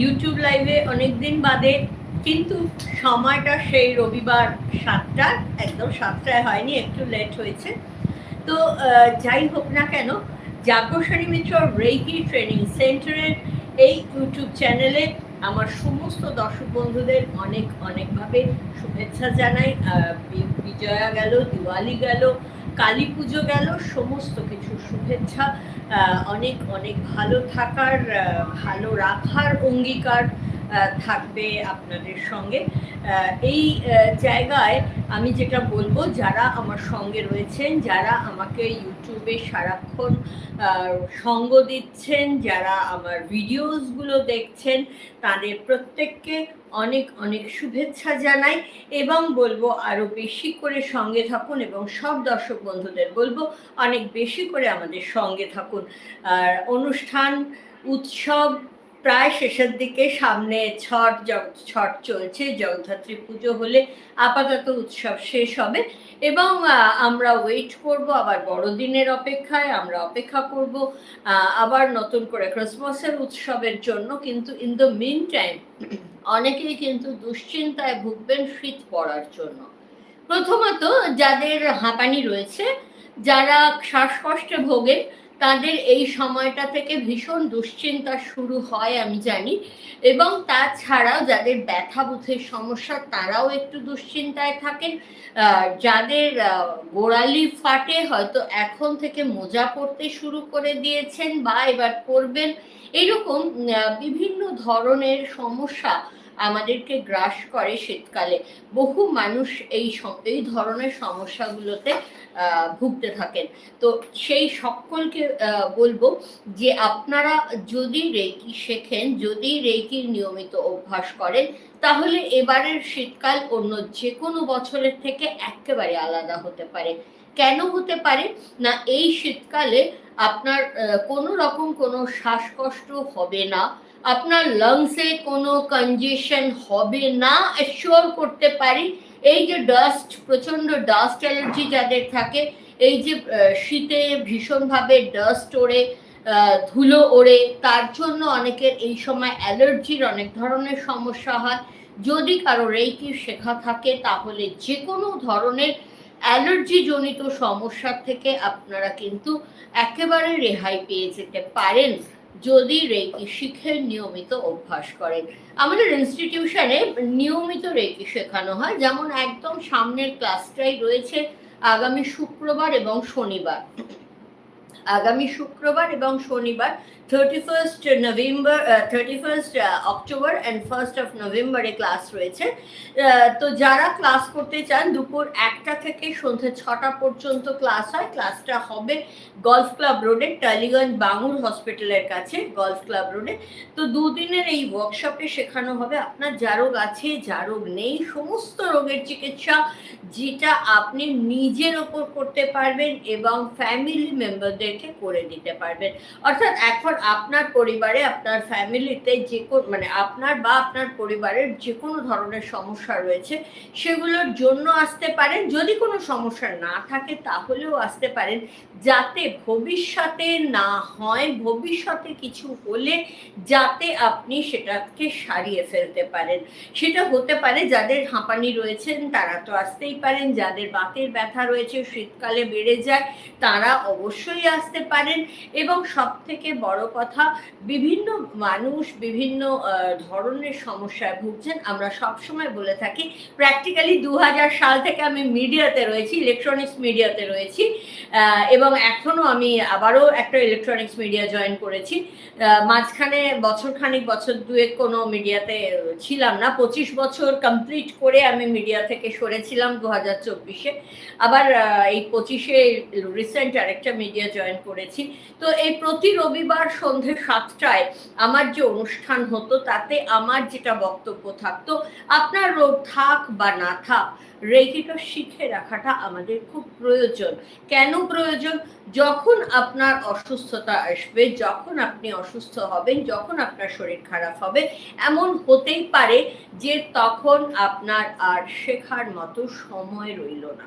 YouTube লাইভে অনেক দিন বাদে, কিন্তু সময়টা সেই রবিবার সাতটা, একদম সাতটায় হয়নি, একটু লেট হয়েছে। তো যাই হোক না কেন যাজ্ঞসারী মিত্র রেকি ট্রেনিং সেন্টারের এই ইউটিউব চ্যানেলে আমার সমস্ত দর্শক বন্ধুদের অনেক, অনেকভাবে শুভেচ্ছা জানাই। বিজয়া গেল, দিওয়ালি গেল কালী পুজো গেল সমস্ত কিছু শুভেচ্ছা অনেক অনেক ভালো থাকার ভালো রাখার অঙ্গীকার থাকবে আপনাদের সঙ্গে। এই জায়গায় আমি যেটা বলব, যারা আমার সঙ্গে রয়েছেন, যারা আমাকে ইউটিউবে সারাক্ষণ সঙ্গ দিচ্ছেন, যারা আমার ভিডিওসগুলো দেখছেন, তাদের প্রত্যেককে অনেক অনেক শুভেচ্ছা জানাই এবং বলব আরও বেশি করে সঙ্গে থাকুন এবং সব দর্শক বন্ধুদের বলব, অনেক বেশি করে আমাদের সঙ্গে থাকুন। আর অনুষ্ঠান, উৎসব প্রায় শেষের দিকে সামনে ছট ছট চলছে জগদ্ধাত্রী পুজো হলে আপাতত উৎসব শেষ হবে এবং আমরা ওয়েট করব আবার বড়দিনের অপেক্ষায়, আমরা অপেক্ষা করব আবার নতুন করে ক্রিসমাসের উৎসবের জন্য, কিন্তু ইন দ্য মিন টাইম অনেকেই কিন্তু দুশ্চিন্তায় ভুগবেন শীত পড়ার জন্য। প্রথমত, যাদের হাঁপানি রয়েছে, যারা শ্বাসকষ্টে ভোগেন তাদের এই সময়টা থেকে ভীষণ দুশ্চিন্তা শুরু হয়, আমি জানি। এবং তাছাড়াও যাদের ব্যথা বুথের সমস্যা, তারাও একটু দুশ্চিন্তায় থাকেন। যাদের গোড়ালি ফাটে হয়তো এখন থেকে মোজা পরতে শুরু করে দিয়েছেন বা এবার পরবেন। এরকম বিভিন্ন ধরনের সমস্যা আমাদেরকে গ্রাস করে শীতকালে। বহু মানুষ এই এই ধরনের সমস্যাগুলোতে ভুগতে থাকেন। তো সেই সকলকে বলব যে আপনারা যদি রেকি শেখেন, যদি রেকির নিয়মিত অভ্যাস করেন, তাহলে এবারের শীতকাল অন্য যে কোনো বছরের থেকে একেবারে আলাদা হতে পারে। কেন হতে পারে? না, এই শীতকালে আপনার কোনো রকম কোনো শ্বাসকষ্ট হবে না, আপনার লাংসে কোনো কনজেশন হবে না অ্যাসিওর করতে পারি। এই যে ডাস্ট প্রচণ্ড ডাস্ট অ্যালার্জি যাদের থাকে, এই যে শীতে ভীষণভাবে ডাস্ট ওড়ে ধুলো ওড়ে, তার জন্য অনেকের এই সময় অ্যালার্জির অনেক ধরনের সমস্যা হয়। যদি কারও রেইকি শেখা থাকে, তাহলে যে কোনো ধরনের অ্যালার্জি জনিত সমস্যা থেকে আপনারা কিন্তু একেবারে রেহাই পেয়ে যেতে পারেন যদি রেকি শিখে নিয়মিত অভ্যাস করেন। আমাদের ইনস্টিটিউশনে নিয়মিত রেকি শেখানো হয়, যেমন একদম সামনের ক্লাসটাই রয়েছে আগামী শুক্রবার এবং শনিবার। আগামী শুক্রবার এবং শনিবার thirty November thirty October and first of নভেম্বরে ক্লাস রয়েছে। তো যারা ক্লাস করতে চান, দুপুর একটা থেকে সন্ধ্যে ছটা পর্যন্ত ক্লাস হয়। ক্লাসটা হবে গলফ ক্লাব রোডে টালিগঞ্জ বাঙুর হসপিটালের কাছে গলফ ক্লাব রোডে তো দুদিনের এই ওয়ার্কশপে শেখানো হবে আপনার যা রোগ আছে যা রোগ নেই, সমস্ত রোগের চিকিৎসা যেটা আপনি নিজের ওপর করতে পারবেন এবং ফ্যামিলি মেম্বারদেরকে করে দিতে পারবেন। অর্থাৎ এখন আপনার পরিবারে, আপনার ফ্যামিলিতে যে মানে আপনার বা আপনার পরিবারের যে কোনো ধরনের সমস্যা রয়েছে, সেগুলোর জন্য আসতে পারেন। যদি কোনো সমস্যা না থাকে, তাহলেও আসতে পারেন। যাতে ভবিষ্যতে না হয়, ভবিষ্যতে কিছু হলে যাতে আপনি সেটাকে সারিয়ে ফেলতে পারেন। সেটা হতে পারে যাদের হাঁপানি রয়েছেন তারা তো আসতেই পারেন। যাদের বাতের ব্যথা রয়েছে, শীতকালে বেড়ে যায়, তারা অবশ্যই আসতে পারেন। এবং সব থেকে বড় কথা। বিভিন্ন মানুষ বিভিন্ন ধরনের সমস্যায় ভুগছেন। আমরা সবসময় বলে থাকি প্র্যাকটিক্যালি দু হাজার সাল থেকে আমি মিডিয়াতে রয়েছি ইলেকট্রনিক্স মিডিয়াতে রয়েছি এবং এখনও আমি আবারও একটা ইলেকট্রনিক্স মিডিয়া জয়েন করেছি। মাঝখানে বছর খানিক, বছর দুয়েক কোনো মিডিয়াতে ছিলাম না। পঁচিশ বছর কমপ্লিট করে আমি মিডিয়া থেকে সরেছিলাম দু হাজার চব্বিশে। আবার এই পঁচিশে রিসেন্ট আরেকটা মিডিয়া জয়েন করেছি। তো এই প্রতি রবিবার সন্ধে সাতটায় আমার যে অনুষ্ঠান হতো, তাতে আমার যেটা বক্তব্য থাকতো, আপনার রোগ থাক বা না থাক রেকিটা শিখে রাখাটা আমাদের খুব প্রয়োজন। কেন প্রয়োজন? যখন আপনার অসুস্থতা আসবে, যখন আপনি অসুস্থ হবেন, যখন আপনার শরীর খারাপ হবে, এমন হতেই পারে যে তখন আপনার আর শেখার মতো সময় রইল না।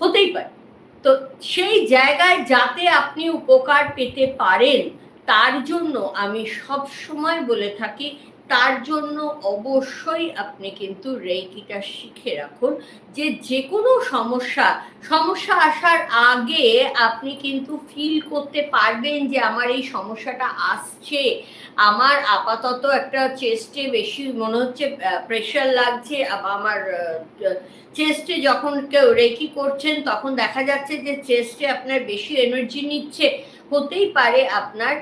হতেই পারে। তো সেই জায়গায় যাতে আপনি উপকার পেতে পারেন, তার জন্য আমি সব সময় বলে থাকি তার জন্য অবশ্যই আপনি কিন্তু রেইকিটা শিখে রাখুন যে যে কোনো সমস্যা সমস্যা আসার আগে আপনি কিন্তু ফিল করতে পারবেন যে আমার এই সমস্যাটা আসছে। আমার আপাতত একটা চেস্টে বেশি মনে হচ্ছে প্রেশার লাগছে আমার চেস্টে যখন কেউ রেকি করছেন তখন দেখা যাচ্ছে যে চেস্টে আপনার বেশি এনার্জি নিচ্ছে। হতেই পারে আপনার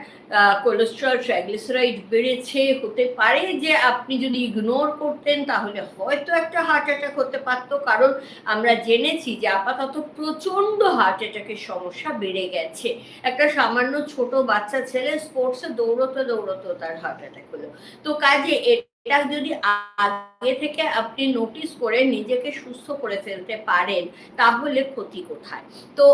কোলেস্ট্রল ট্রাইগ্লিসারাইড বেড়েছে, হতে পারে যে আপনি যদি ইগনোর করতেন তাহলে হয়তো একটা হার্ট অ্যাটাক হতে পারতো। কারণ আমরা জেনেছি যে আপাতত প্রচণ্ড হার্ট অ্যাটাকের সমস্যা বেড়ে গেছে। একটা সামান্য ছোট বাচ্চা ছেলে স্পোর্টসে দৌড়তে দৌড়তে তার হার্ট অ্যাটাক হলো। তো কাজে এটা যদি আগে থেকে আপনি নোটিস করে নিজেকে সুস্থ করে ফেলতে পারেন, তাহলে ক্ষতি কোথায়? তো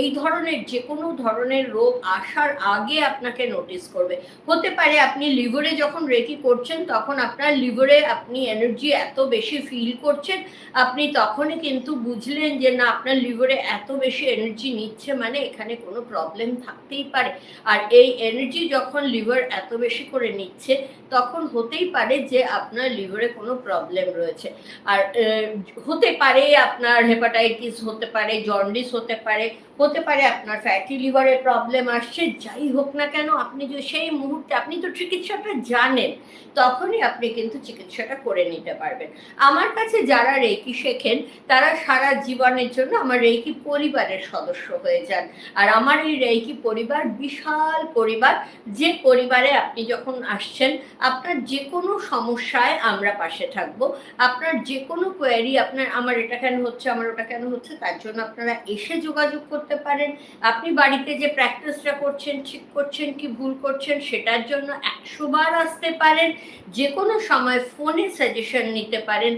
এই ধরনের যে কোনো ধরনের রোগ আসার আগে আপনাকে নোটিস করবে। হতে পারে আপনি লিভারে যখন রেকি করছেন, তখন আপনার লিভারে আপনি এনার্জি এত বেশি ফিল করছেন, আপনি তখনই কিন্তু বুঝলেন যে, না, আপনার লিভারে এত বেশি এনার্জি নিচ্ছে। মানে এখানে কোনো প্রবলেম থাকতেই পারে। আর এই এনার্জি যখন লিভার এত বেশি করে নিচ্ছে, তখন হতেই পারে যে আপনার লিভারে কোনো প্রবলেম রয়েছে। আর হতে পারে আপনার হেপাটাইটিস হতে পারে জন্ডিস হতে পারে হতে পারে আপনার ফ্যাটি লিভারের প্রবলেম আসছে, যাই হোক না কেন, আপনি যে সেই মুহূর্তে, আপনি তো চিকিৎসাটা জানেন, তখনই আপনি কিন্তু চিকিৎসাটা করে নিতে পারবেন। আমার কাছে যারা রেকি শেখেন, তারা সারা জীবনের জন্য আমার রেকি পরিবারের সদস্য হয়ে যান। আর আমার এই রেকি পরিবার, বিশাল পরিবার, যে পরিবারে আপনি যখন আসছেন, আপনার যে কোনো সমস্যায় আমরা পাশে থাকব। আপনার যে কোনো কোয়ারি আপনার, আমার এটা কেন হচ্ছে, আমার ওটা কেন হচ্ছে, তার জন্য আপনারা এসে যোগাযোগ করতে পারেন। আপনি বাড়িতে যে প্র্যাকটিসটা করছেন, ঠিক করছেন কি ভুল করছেন সেটার জন্য একশো বার আসতে পারেন। যে কোনো সময় ফোনে সাজেশন নিতে পারেন।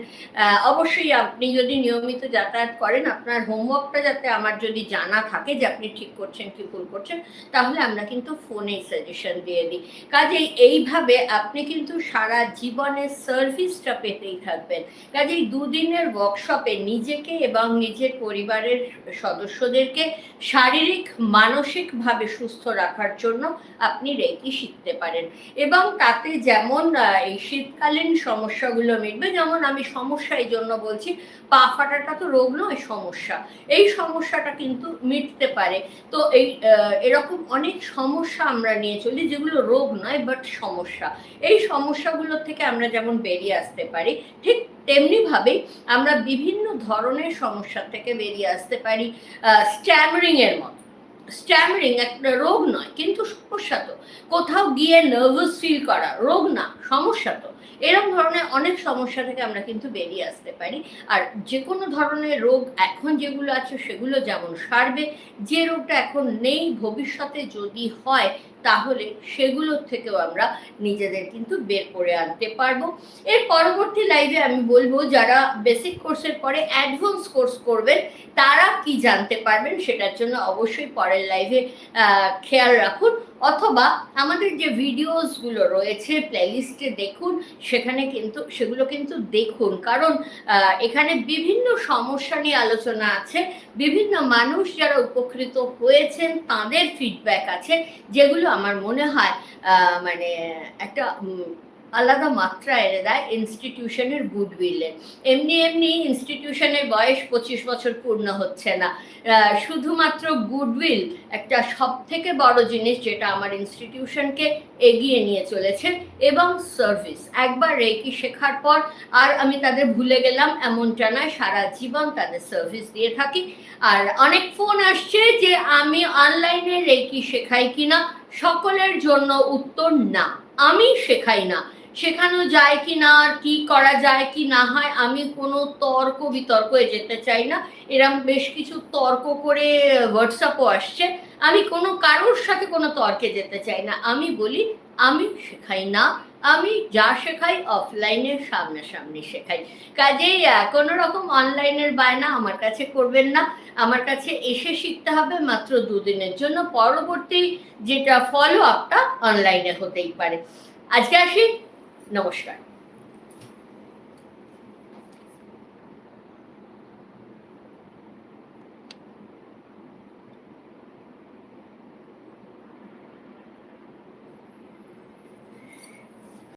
অবশ্যই আপনি যদি নিয়মিত যাতায়াত করেন, আপনার হোমওয়ার্কটা যাতে আমার যদি জানা থাকে যে আপনি ঠিক করছেন কি ভুল করছেন, তাহলে আমরা কিন্তু ফোনে সাজেশন দিয়ে দিই। কাজেই এইভাবে আপনি কিন্তু সারা জীবনের সার্ভিসটা পেতেই থাকবেন। কাজেই দুদিনের ওয়ার্কশপে নিজেকে এবং নিজের পরিবারের সদস্যদেরকে শারীরিক, মানসিকভাবে সুস্থ রাখার জন্য আপনি রেকি শিখতে পারেন। এবং তাতে যেমন এই শীতকালীন সমস্যাগুলো মিটবে, যেমন আমি সমস্যা এই জন্য বলছি, পা ফাটাটা তো রোগ নয়, সমস্যা। এই সমস্যাটা কিন্তু মিটতে পারে। তো এই এরকম অনেক সমস্যা আমরা নিয়ে চলি যেগুলো রোগ নয় বাট সমস্যা। এই সমস্যাগুলোর থেকে আমরা যেমন বেরিয়ে আসতে পারি, ঠিক তেমনিভাবে আমরা বিভিন্ন ধরনের সমস্যা থেকে বেরিয়ে আসতে পারি স্ট্যামারিংয়ের মতো। স্ট্যামারিং একটা রোগ নয়, কিন্তু সমস্যা তো। কোথাও গিয়ে নার্ভাস ফিল করা, রোগ না, সমস্যা তো। এরকম ধরনের অনেক সমস্যা থেকে আমরা কিন্তু বেরিয়ে আসতে পারি। আর যে কোনো ধরনের রোগ এখন যেগুলো আছে সেগুলো যেমন সারবে, যে রোগটা এখন নেই ভবিষ্যতে যদি হয় তাহলে সেগুলোর থেকেও আমরা নিজেদের কিন্তু বের করে আনতে পারব। এর পরবর্তী লাইভে আমি বলব, যারা বেসিক কোর্সের পরে অ্যাডভান্স কোর্স করবেন, তারা কি জানতে পারবেন সেটার জন্য অবশ্যই পরের লাইভে খেয়াল রাখুন। অথবা আমাদের যে ভিডিওসগুলো রয়েছে প্লেলিস্টে দেখুন, সেখানে কিন্তু, সেগুলো কিন্তু দেখুন। কারণ এখানে বিভিন্ন সমস্যা নিয়ে আলোচনা আছে। বিভিন্ন মানুষ যারা উপকৃত হয়েছেন, তাদের ফিডব্যাক আছে, যেগুলো আমার মনে হয় মানে একটা আলাদা মাত্রা এনে দেয় ইনস্টিটিউশনের গুডউইলের এমনি এমনি ইনস্টিটিউশনের বয়স পঁচিশ বছর পূর্ণ হচ্ছে না। শুধুমাত্র গুডউইল একটা সব থেকে বড় জিনিস যেটা আমার ইনস্টিটিউশনকে এগিয়ে নিয়ে চলেছে, এবং সার্ভিস একবার রেকি শেখার পর আর আমি তাদের ভুলে গেলাম, এমনটা নয়, সারা জীবন তাদের সার্ভিস দিয়ে থাকি। আর অনেক ফোন আসছে যে আমি অনলাইনে রেকি শেখাই কিনা, সকলের জন্য উত্তর না, আমি শেখাই না। শেখানো যায় কি না কি করা যায় কি না হয়, আমি কোনো তর্ক বিতর্ক বিতর্কে যেতে চাই না। এরম বেশ কিছু তর্ক করে হোয়াটসঅ্যাপও আসছে। আমি কোনো কারোর সাথে কোনো তর্কে যেতে চাই না। আমি বলি, আমি শেখাই না। আমি যা শেখাই অফলাইনে সামনাসামনি শেখাই। কাজেই কোনো রকম অনলাইনের বায়না আমার কাছে করবেন না। আমার কাছে এসে শিখতে হবে মাত্র দুদিনের জন্য। পরবর্তী যেটা ফলো আপটা অনলাইনে হতেই পারে। আজকে আসি নমস্কার।